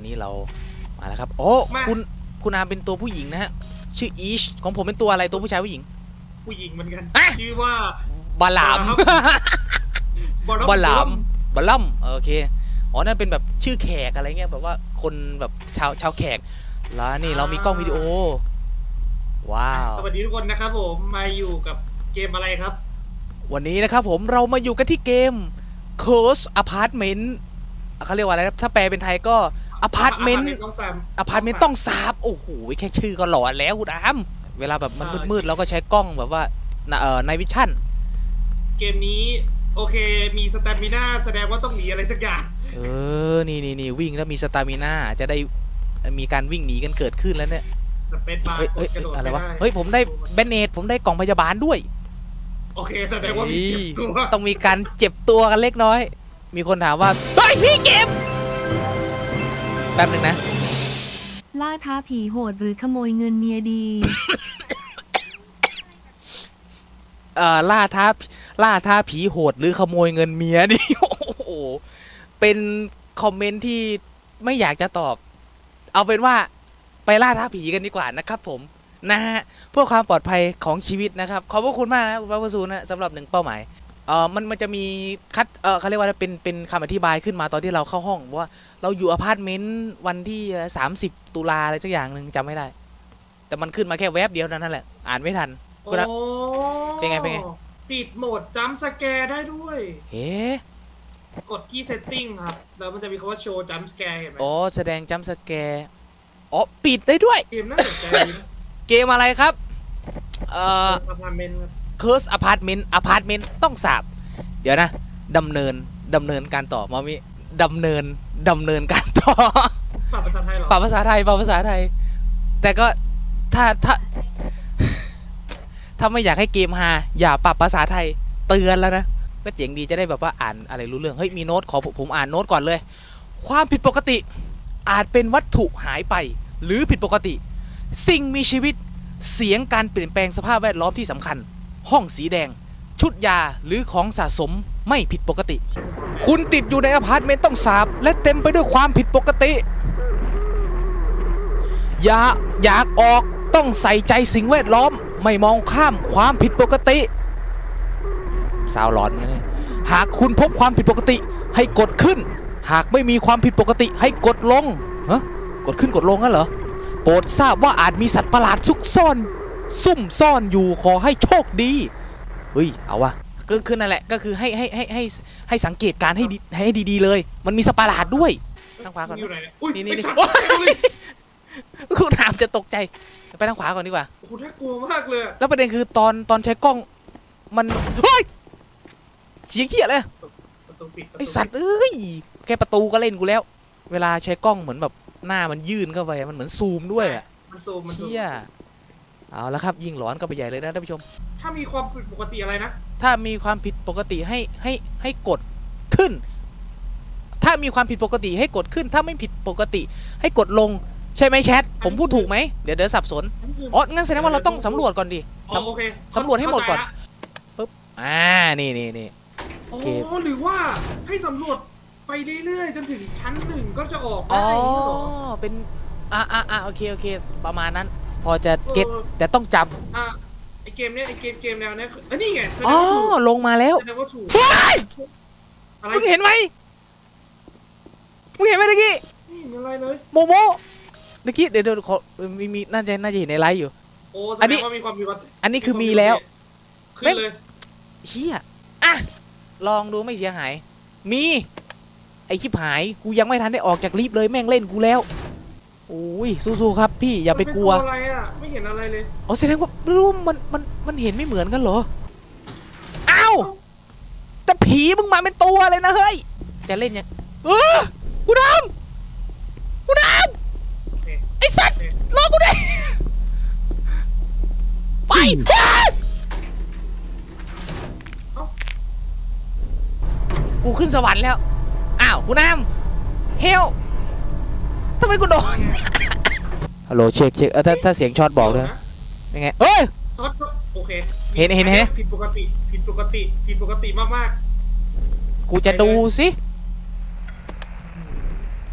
อนนี้เรามาแล้วครับ โอ้มา คุณคุณอาเป็นตัวผู้หญิงนะฮะชื่ออีชของผมเป็นตัวอะไรตัวผู้ชายผู้หญิง ผู้หญิงเหมือนกัน อะ ชื่อว่า บาลามบอลบาลามบาลัมโอเคอ๋อนั่นเป็นแบบชื่อแขกอะไรเงี้ยแบบว่าคนแบบชาวชาวแขกแล้วนี่เรามีกล้องวิดีโอ ว้าว สวัสดีทุกคนนะครับผม มาอยู่กับเกมอะไรครับ วันนี้นะครับผมเรามาอยู่กันที่เกม Close Apartment เขาเรียกว่าอะไรนะถ้าแปลเป็นไทยก็ Apartment ต้องซ้ำอพาร์ตเมนต์ต้องสาบโอ้โหแค่ชื่อก็หลอนแล้วคุณอามเวลาแบบมันมืดๆเราก็ใช้กล้องแบบว่าน่ะเอ่อในวิชั่นเกมนี้โอเคมีสเตมิน่าแสดงว่าต้องหนีอะไรสักอย่าง เออ นี่นี่นี่วิ่งแล้วมีสตามิน่าจะได้มีการวิ่งหนีกันเกิดขึ้นแล้วเนี่ยสเปซบาร์เฮ้ยกเฮ้ยกระโดดอะไรวะ เฮ้ย ผมได้แบนเนตผมได้กล่องพยาบาลด้วย โอเคแสดงว่ามีเจ็บตัว ต้องมีการเจ็บตัวกันเล็กน้อย มีคนถามว่า เฮ้ย พี่เกม แป๊บหนึ่งนะ ล่าท้าผีโหดหรือขโมยเงินเมียดี เอ่อล่าท้าล่าท้าผีโหดหรือขโมยเงินเมียนี่ โอ้โหเป็นคอมเมนต์ที่ไม่อยากจะตอบ เอาเป็นว่าไปล่าท้าผีกันดีกว่านะครับผมนะฮะเพื่อความปลอดภัยของชีวิตนะครับ ขอบพระคุณมากนะคุณพระวสูนะสำหรับหนึ่งเป้าหมาย เออมันมันจะมีคัดเออเขาเรียกว่าเป็นเป็นคำอธิบายขึ้นมาตอนที่เราเข้าห้องว่าเราอยู่อพาร์ตเมนต์วันที่ 30 ตุลาอะไรสักอย่างหนึ่งจำไม่ได้ แต่มันขึ้นมาแค่แวบเดียวนั่นแหละ อ่านไม่ทันโอ้คุณอะเป็นไงเป็นไงปิดโหมดจัมสแกร์ได้ด้วยเฮ้กดที่เซตติ้งครับ แล้วมันจะมีคำว่าโชว์จัมสแกร์เห็นไหมอ๋อแสดงจัมป์สแกร์อ๋อปิดได้ด้วย เกมน่าสนใจดีนะเกมอะไรครับ เอ่อสพาร์เมนต์ครับ Curse Apartment Apartment ต้องสาบ เดี๋ยวนะดำเนินดำเนินการต่อมามิดำเนินดำเนินการต่อปรับภาษาไทยเหรอปรับภาษาไทยปรับภาษาไทย แต่ก็ถ้าถ้า ถ้าไม่อยากให้เกมฮาอย่าปรับภาษาไทยเตือนแล้วนะก็เจ๋งดีจะได้แบบว่าอ่านอะไรรู้เรื่องเฮ้ยมีโน้ตขอผมผมอ่านโน้ตก่อนเลย ความผิดปกติ อาจเป็นวัตถุหายไป หรือผิดปกติ สิ่งมีชีวิตเสียงการเปลี่ยนแปลงสภาพแวดล้อมที่สำคัญ ห้องสีแดง ชุดยาหรือของสะสมไม่ผิดปกติ คุณติดอยู่ในอพาร์ตเมนต์ต้องสาบ และเต็มไปด้วยความผิดปกติ อย่าอยากออกต้องใส่ใจสิ่งแวดล้อม ไม่มองข้ามความผิดปกติ สาวหลอนกันเนี่ยหากคุณพบความผิดปกติให้กดขึ้น หากไม่มีความผิดปกติให้กดลงฮะกดขึ้นกดลงงั้นเหรอ โปรดทราบว่าอาจมีสัตว์ประหลาดซุกซ่อน ซุ่มซ่อนอยู่ขอให้โชคดีเฮ้ยเอาวะก็คือนั่นแหละก็คือให้ให้ให้ให้ให้สังเกตการณ์ให้ดีให้ดีๆเลย มันมีสัตว์ประหลาดด้วยทางขวาก่อน อยู่ไหนเนี่ยอุ้ยนี่นี่ไอ้นี่สัตว์โอ๊ยอุ้ยคุณถามจะตกใจไปทางขวาก่อนดีกว่า โอ้โหน่ากลัวมากเลยอะแล้วประเด็นคือตอนตอนใช้กล้องมันเฮ้ยเสียงเขี้ยเลย ประตูปิดประไอสัตว์เอ้ยแค่ประตูก็เล่นกูแล้ว เวลาใช้กล้องเหมือนแบบหน้ามันยื่นเข้าไป มันเหมือนซูมด้วยอะมันซูมมันซูมเขี้ย เอาแล้วครับยิ่งหลอนก็ไปใหญ่เลยนะท่านผู้ชม ถ้ามีความผิดปกติอะไรนะ ถ้ามีความผิดปกติให้ให้ให้กดขึ้น ถ้ามีความผิดปกติให้กดขึ้น ถ้าไม่ผิดปกติ ให้กดลงใช่ไหมแชทผมพูดถูกไหมเดี๋ยวเดี๋ยวสับสนอ๋องั้นแสดงว่าเราต้องสำรวจก่อนดิอ๋อโอเคสำรวจให้หมดก่อนเข้าใจละอ่านี่นี่นี่โอ้โอเคหรือว่าให้สำรวจไปเรื่อยๆจนถึงชั้นหนึ่งก็จะออกอ๋ได้ออย่างนี้เหรอเป็นอ่าอ่าอ่าโอเคโอเค ประมาณนั้น พอจะเก็ตเออแต่ต้องจอะไอเกมเนี้ยไอเกมเกมแนวเนี้ยคือเอ้ยนี่ไงแสำดอ๋งอว่าถูกลงมาแล้วแสดงว่าถูกเฮ้ยอะไรมึงเห็นไหมมึงเห็นไหมตะกี้ไม่เห็นอะไรเลยโมโมตะกี้เดี๋ยวเดี๋ยวขอมีมีน่าจะน่าจะเห็นในไลฟ์อยู่ โอ้แสอันดนี้ งว่ามีความผิดปกติอันนี้คือมีแล้ว ขึ้นเลยเชี่ยอะ ลองดูไม่เสียหาย มี ไอชิบหาย กูยังไม่ทันได้ออกจากลิฟต์เลยแม่งเล่นกูแล้ว โอ้ยสู้ๆครับพี่อย่าไปกลัวมันเป็นตัวอะไรอะไม่เห็นอะไรเลยอ๋อแสดงว่ารูมมันมันมันเห็นไม่เหมือนกันเหรออ้าวแต่ผีมึงมาเป็นตัวเลยนะเฮ้ยจะเล่นยังเออกูดำกูดโอเคำไอสัตว์โอเครอกูด้วยไปเฮ้ยกูขึ้นสวรรค์แล้วอ้าวกูน้ำเฮล ทำไมกูโดน ฮัลโหลเช็คเช็คเออถ้าถ้าเสียงช็อตบอกเลยยังไงเอ้ย ช็อตก็โอเคเห็นเห็นเห็น ผิดปกติผิดปกติผิดปกติมากกูจะดูสิท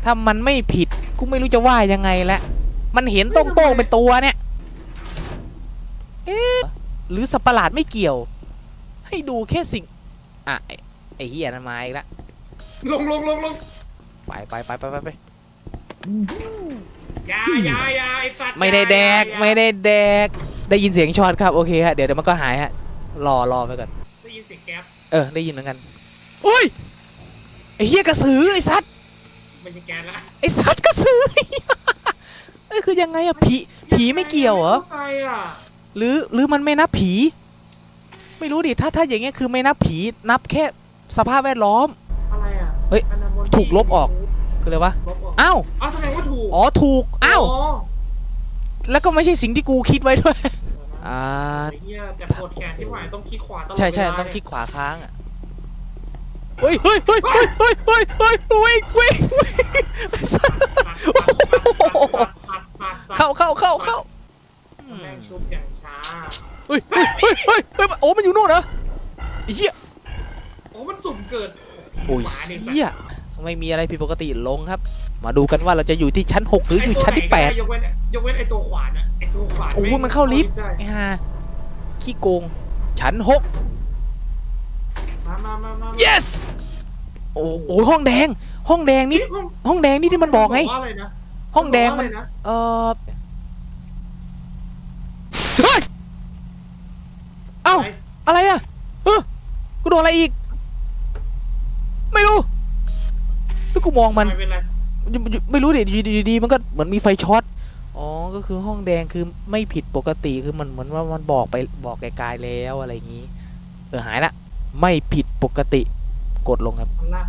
ถ้ามันไม่ผิด กูไม่รู้จะว่ายังไงแล้วมันเห็นโต้งๆเป็นตัวเนี่ย เอ๊ะ หรือสัตว์ประหลาดไม่เกี่ยว ให้ดูแค่สิ่ง อะ ไอ้ไอ้เหี้ยนั่นมาอีกแล้วลงลงลงลงไปไปไปไปไปไปอ ยาอยาอยาไอ้สัตว์ไม่ได้แดกอย่าไม่ได้แดก ได้ยินเสียงช็อตครับโอเคฮะเดี๋ยวเดี๋ยวมันก็หายฮะรอรอไปก่อนได้ยินเสียงแก๊ปเออได้ยินเหมือนกันอุ้ยไอ้เหี้ยกระสือไอ้สัตว์ไม่ใช่แก๊สละไอ้สัตว์กระสือเอ้ยคือยังไงอะผีผีไม่เกี่ยวเหรอ ไม่เข้าใจอะหรือหรือมันไม่นับผี ไม่รู้ดิถ้าถ้าอย่างเงี้ยคือไม่นับผีนับแค่สภาพแวดล้อม อะไรอะเฮ้ยอนาโมนีถูกลบออก คืออะไรวะ ลบอ อกอ้าวอ้าวแสดงว่าถูกอ๋อถูกอ้าวอ๋อแล้วก็ไม่ใช่สิ่งที่กูคิดไว้ด้วยอ่าไอ้เหี้ยแต่ปวดแขนที่หมายต้องคลิกขวาตลอดใช่ใช่เวลาต้องเนี่ยคลิกขวาค้างอะเฮ้ยเฮ้ยเฮ้ยเฮ้ยเฮ้ยเฮ้ยเฮ้ยวิ่งวิ่งวิ่งไอ้สัสปัดปัดปัดปัดปัดปัดเข้าเข้าเข้าเข้าอืมแม่งชุบอย่างช้าเฮ้ยเฮ้ยเฮ้ยเฮ้ยเฮ้ยโอ้มันอยู่นู่นเหรอไอ้เหี้ยโอ้มันสุ่มเกิดโอ้ยหมาเนี่ยสัตว์เหี้ยไม่มีอะไรผิดปกติลงครับ มาดูกันว่าเราจะอยู่ที่ชั้น 6 หรืออยู่ชั้นที่ไตัวไหก็ได้ยกเว้นยกเว้นไอตัวขวานอะไอตัวขวาน8โอ้ยมันเข้าลิฟต์ได้ไอ้ห่าขี้โกง ชั้นมามามามา6 yes โอ้โอ้ห้องแดง ห้องแดงนี่นี่ห้องห้องแดงนี่ที่มันบอกไงว่าอะไรนะห้องแดงมันว่าอะไรนะเออเฮ้ยเอ้าะไรอะไรอะเออกูโดนอะไรอีก ไม่รู้แล้วกูมองมันทำ ไเป็นไรไม่รู้ดิอยู่ดีๆมันก็เหมือนมีไฟช็อตอ๋อก็คือห้องแดงคือไม่ผิดปกติคือมันเหมือนว่ามันบอกไปบอกไกลๆแล้วอะไรอย่างนี้ เออหายละไม่ผิดปกติกดลงครับมันละ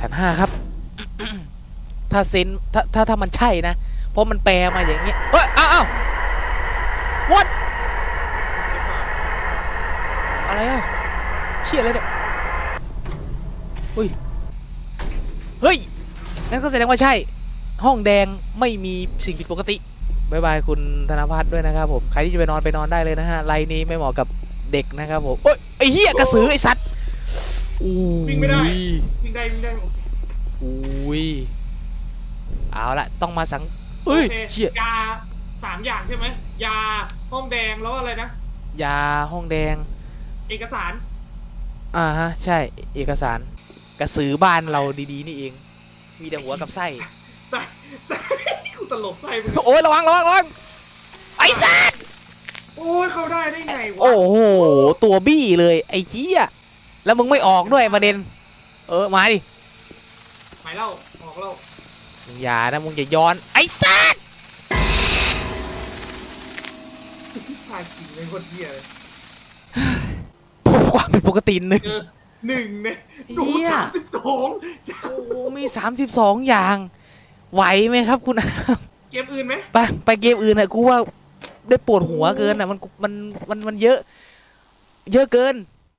ชั้นห้าครับ ถ้าเซนถ้าถ้าถ้ามันใช่นะ เพราะมันแปลมาอย่างเงี้ยเอ้ยอ้าวอ้าว what อะไรอะเชี่ยอะไรเนี่ยเฮ้ย เฮ้ย งั้น ก็แสดงว่าใช่ ห้องแดงไม่มีสิ่งผิดปกติบายบายคุณธนพัฒน์ด้วยนะครับผมใครที่จะไปนอนไปนอนได้เลยนะฮะไลน์นี้ไม่เหมาะกับเด็กนะครับผมเอ้ยไอ้เหี้ยกระสือไอ้สัตว์อู้วิ่งไม่ได้ยวิ่งได้วิ่งได้โอเคอุ้ยเอาละต้องมาสังเอ้ยโอเคเชี่ยยาสามอย่างใช่ไหมยาห้องแดงแล้วอะไรนะยาห้องแดง เอกสารอ่าฮะใช่เอกสารกระสือบ้านเราดีๆนี่เอง มีแต่หัวกับไส้ใส่ใส่กูตลกไส้มึงโอ้ยระวังระวังระวังไอ้สัตว์โอ้ยเข้าได้ได้ไงวะโอ้โหตัวบี้เลยไอ้เหี้ยแล้วมึงไม่ออกด้วยประเด็น เออมาดิหมายเล่าออกเล่ามึงอย่านะมึงอย่าย้อนไอ้สัตว์พาขิงเป็นคนเดียเลยพบความผิดปกติหนึ่งเจอ หนึ่งเนี่ยดูเหี้ย สามสิบสองโอ้โหมี 32 อย่าง ไหวไหมครับคุณเกมอื่นไหมไปไปเกมอื่นอะกูว่าได้ปวดหัวเกินอะมันมันมันมันเยอะ เยอะเกิน